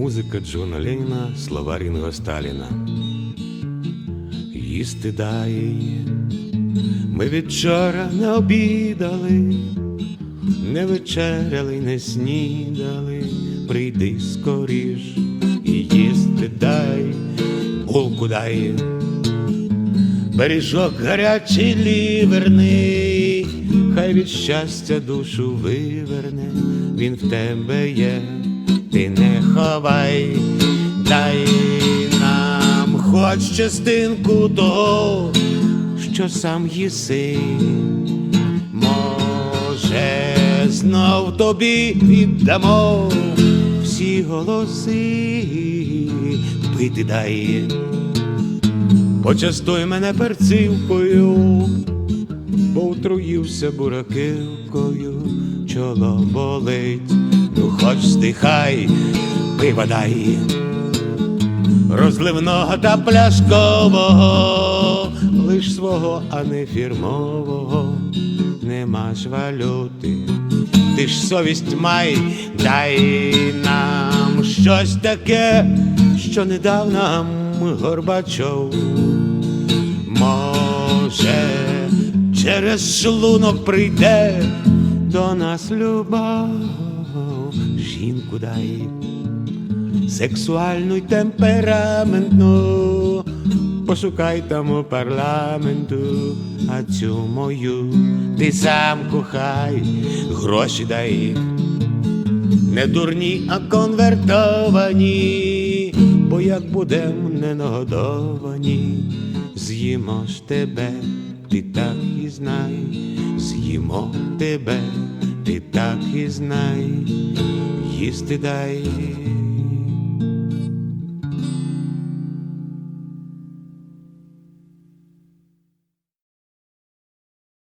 Музика Джона Леніна, слова Рінго Сталіна. Їсти її. Ми вчора не обідали, не вечеряли, не снідали. Прийди скоріш і їсти дай, булку дай. Бережок гарячий ліверний, хай від щастя душу виверне, він в тебе є, ти не ховай, дай нам хоч частинку того, що сам їси, може, знов тобі віддамо всі голоси, пити дай. Почастуй мене перцівкою, бо отруївся буракивкою, чоло болить, ну хоч стихай, пива дай, розливного та пляшкового, лиш свого, а не фірмового, нема ж валюти, ти ж совість май, дай нам щось таке, що не дав нам Горбачов. Може, через шлунок прийде до нас любов, жінку дай, сексуальну й темпераментну, пошукай там у парламенту, а цю мою ти сам кохай, гроші дай. Не дурні, а конвертовані, бо як будем не нагодовані, з'їмо ж тебе, ти так і знай, з'їмо тебе, ти так і знай, їсти дай.